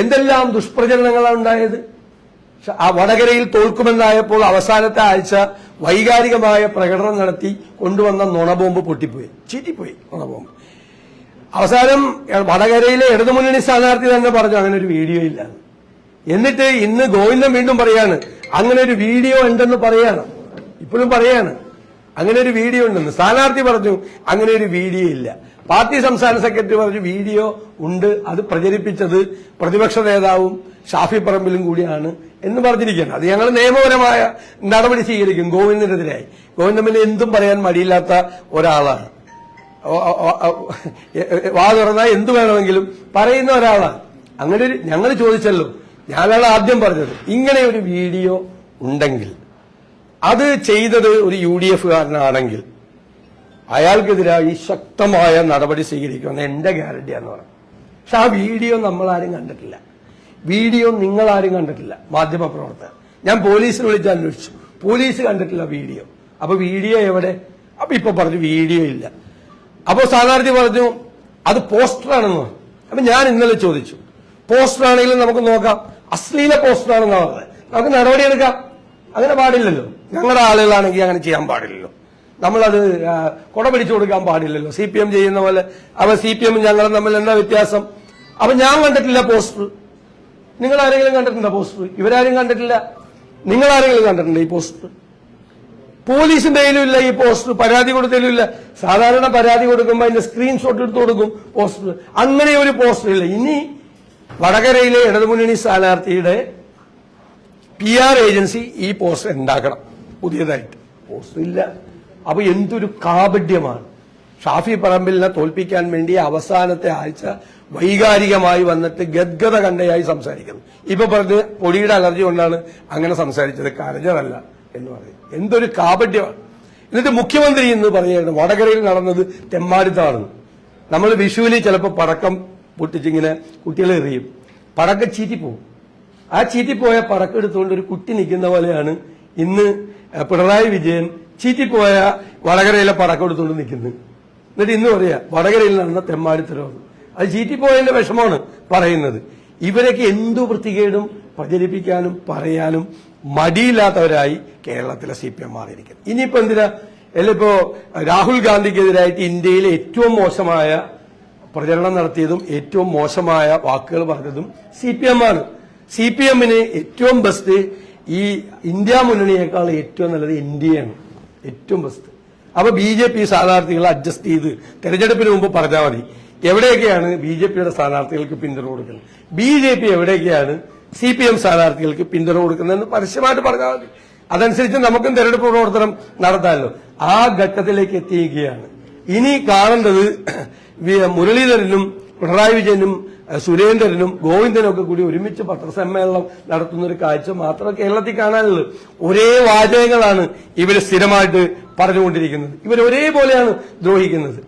എന്തെല്ലാം ദുഷ്പ്രചരണങ്ങളാണ് ഉണ്ടായത്? ആ വടകരയിൽ തോൽക്കുമെന്നായപ്പോൾ അവസാനത്തെ ആഴ്ച വൈകാരികമായ പ്രകടനം നടത്തി കൊണ്ടുവന്ന നുണബോംബ് പൊട്ടിപ്പോയി. ചീറ്റിപ്പോയി നുണബോംബ്. അവസാനം വടകരയിലെ ഇടതുമുന്നണി സ്ഥാനാർത്ഥി തന്നെ പറഞ്ഞു അങ്ങനെ ഒരു വീഡിയോ ഇല്ല. എന്നിട്ട് ഇന്ന് ഗോവിന്ദൻ വീണ്ടും പറയാണ് അങ്ങനെ ഒരു വീഡിയോ ഉണ്ടെന്ന് പറയാണ്. ഇപ്പോഴും പറയാണ്. അങ്ങനെ ഒരു വീഡിയോ ഉണ്ടെന്ന്. സ്ഥാനാർത്ഥി പറഞ്ഞു അങ്ങനെ ഒരു വീഡിയോ ഇല്ല. പാർട്ടി സംസ്ഥാന സെക്രട്ടറി പറഞ്ഞു വീഡിയോ ഉണ്ട്. അത് പ്രചരിപ്പിച്ചത് പ്രതിപക്ഷ നേതാവും ഷാഫി പറമ്പിലും കൂടിയാണ് എന്ന് പറഞ്ഞിരിക്കുകയാണ് അത് ഞങ്ങൾ നിയമപരമായ നടപടി സ്വീകരിക്കും ഗോവിന്ദനെതിരായി. ഗോവിന്ദൻ പിന്നെ എന്തും പറയാൻ മടിയില്ലാത്ത ഒരാളാണ്. വാ തുറന്നാൽ എന്തു വേണമെങ്കിലും പറയുന്ന ഒരാളാണ്. അങ്ങനെ ഒരു ഞങ്ങൾ ചോദിച്ചല്ലോ. ഞാനാണ് ആദ്യം പറഞ്ഞത്. ഇങ്ങനെ ഒരു വീഡിയോ ഉണ്ടെങ്കിൽ അത് ചെയ്തത് ഒരു യു ഡി എഫുകാരനാണെങ്കിൽ അയാൾക്കെതിരായി ശക്തമായ നടപടി സ്വീകരിക്കുമെന്ന് എന്റെ ഗ്യാരണ്ടിയാന്ന് പറഞ്ഞു പക്ഷെ ആ വീഡിയോ നമ്മൾ ആരും കണ്ടിട്ടില്ല. വീഡിയോ നിങ്ങൾ ആരും കണ്ടിട്ടില്ല മാധ്യമപ്രവർത്തകർ. ഞാൻ പോലീസിൽ വിളിച്ച് അന്വേഷിച്ചു. പോലീസ് കണ്ടിട്ടില്ല വീഡിയോ. അപ്പൊ വീഡിയോ എവിടെ? അപ്പൊ ഇപ്പൊ പറഞ്ഞു വീഡിയോ ഇല്ല. അപ്പൊ സ്ഥാനാർത്ഥി പറഞ്ഞു അത് പോസ്റ്ററാണെന്ന് അപ്പൊ ഞാൻ ഇന്നലെ ചോദിച്ചു പോസ്റ്റർ ആണെങ്കിലും നമുക്ക് നോക്കാം. അശ്ലീല പോസ്റ്റർ ആണെന്നാ പറഞ്ഞത്. നമുക്ക് നടപടിയെടുക്കാം അങ്ങനെ പാടില്ലല്ലോ. ഞങ്ങളുടെ ആളുകളാണെങ്കിൽ അങ്ങനെ ചെയ്യാൻ പാടില്ലല്ലോ. നമ്മളത് കുട പിടിച്ചു കൊടുക്കാൻ പാടില്ലല്ലോ. സി പി എം ചെയ്യുന്ന പോലെ. അവ സി പി എമ്മും ഞങ്ങളും തമ്മിൽ എന്താ വ്യത്യാസം? അപ്പൊ ഞാൻ കണ്ടിട്ടില്ല പോസ്റ്റർ. നിങ്ങൾ ആരെങ്കിലും കണ്ടിട്ടുണ്ടോ പോസ്റ്റർ? ഇവരാരും കണ്ടിട്ടില്ല. നിങ്ങൾ ആരെങ്കിലും കണ്ടിട്ടുണ്ടോ ഈ പോസ്റ്റർ? പോലീസിന്റെ കയ്യിലും ഇല്ല ഈ പോസ്റ്റർ. പരാതി കൊടുത്തതിലും ഇല്ല. സാധാരണ പരാതി കൊടുക്കുമ്പോൾ അതിന്റെ സ്ക്രീൻഷോട്ട് എടുത്ത് കൊടുക്കും പോസ്റ്റർ. അങ്ങനെ ഒരു പോസ്റ്റർ ഇല്ല. ഇനി വടകരയിലെ ഇടതുമുന്നണി സ്ഥാനാർത്ഥിയുടെ പി ആർ ഏജൻസി ഈ പോസ്റ്റർ ഉണ്ടാക്കണം. പുതിയതായിട്ട്. പോസ്റ്റർ ഇല്ല. അപ്പൊ എന്തൊരു കാപഡ്യമാണ് ഷാഫി പറമ്പിലിനെ തോൽപ്പിക്കാൻ വേണ്ടി അവസാനത്തെ ആഴ്ച വൈകാരികമായി വന്നിട്ട് ഗദ്ഗത കണ്ടയായി സംസാരിക്കുന്നു. ഇപ്പൊ പറഞ്ഞ് പൊടിയുടെ അലർജി കൊണ്ടാണ് അങ്ങനെ സംസാരിച്ചത്. കരഞ്ഞതല്ല എന്ന് പറയും. എന്തൊരു കാപഡ്യമാണ് എന്നിട്ട് മുഖ്യമന്ത്രി എന്ന് പറയുകയാണ് വടകരയിൽ നടന്നത് തെമ്മാടിത്താണെന്ന് നമ്മൾ വിഷുവിൽ ചിലപ്പോൾ പടക്കം പൊട്ടിച്ചിങ്ങനെ കുട്ടികളെ എറിയും. പടക്കം ചീറ്റിപ്പോവും. ആ ചീറ്റിപ്പോയ പടക്കെടുത്തുകൊണ്ട് ഒരു കുട്ടി നിൽക്കുന്ന പോലെയാണ് ഇന്ന് പിണറായി വിജയൻ ചീറ്റിപ്പോയ വടകരയിലെ പടക്കെടുത്തുകൊണ്ട് നിൽക്കുന്നത്. എന്നിട്ട് ഇന്ന് പറയാ വടകരയിൽ നടന്ന തെമ്മാടിത്തരമാണ് അത് ചീറ്റിപ്പോയതിന്റെ വിഷമമാണ് പറയുന്നത്. ഇവരൊക്കെ എന്തു വൃത്തികേടും പ്രചരിപ്പിക്കാനും പറയാനും മടിയില്ലാത്തവരായി കേരളത്തിലെ സി പി എം മാറിയിരിക്കുന്നത് ഇനിയിപ്പോ എന്തിനാ? അല്ലിപ്പോ രാഹുൽ ഗാന്ധിക്കെതിരായിട്ട് ഇന്ത്യയിലെ ഏറ്റവും മോശമായ പ്രചരണം നടത്തിയതും ഏറ്റവും മോശമായ വാക്കുകൾ പറഞ്ഞതും സി പി എം ആണ്. സി പി എമ്മിന് ഏറ്റവും ബെസ്റ്റ് ഈ ഇന്ത്യ മുന്നണിയേക്കാൾ ഏറ്റവും നല്ലത് എൻ ഡി ആണ് ഏറ്റവും ബെസ്റ്റ് അപ്പൊ ബി ജെ പി സ്ഥാനാർത്ഥികളെ അഡ്ജസ്റ്റ് ചെയ്ത് തെരഞ്ഞെടുപ്പിന് മുമ്പ് പറഞ്ഞാൽ മതി. എവിടെയൊക്കെയാണ് ബി ജെ പിയുടെ സ്ഥാനാർത്ഥികൾക്ക് പിന്തുണ കൊടുക്കുന്നത്? ബി ജെ പി എവിടെയൊക്കെയാണ് സി പി എം സ്ഥാനാർത്ഥികൾക്ക് പിന്തുണ കൊടുക്കുന്നതെന്ന് പരസ്യമായിട്ട് പറഞ്ഞാൽ മതി. അതനുസരിച്ച് നമുക്കും തെരഞ്ഞെടുപ്പ് പ്രവർത്തനം നടത്താമല്ലോ ആ ഘട്ടത്തിലേക്ക് എത്തിയിരിക്കുകയാണ്. ഇനി കാണേണ്ടത് മുരളീധരനും പിണറായി വിജയനും സുരേന്ദ്രനും ഗോവിന്ദനും ഒക്കെ കൂടി ഒരുമിച്ച് പത്രസമ്മേളനം നടത്തുന്ന ഒരു കാഴ്ച മാത്രമേ കേരളത്തിൽ കാണാനുള്ളൂ. ഒരേ വാചകങ്ങളാണ് ഇവർ സ്ഥിരമായിട്ട് പറഞ്ഞുകൊണ്ടിരിക്കുന്നത്. ഇവർ ഒരേപോലെയാണ് ദ്രോഹിക്കുന്നത്.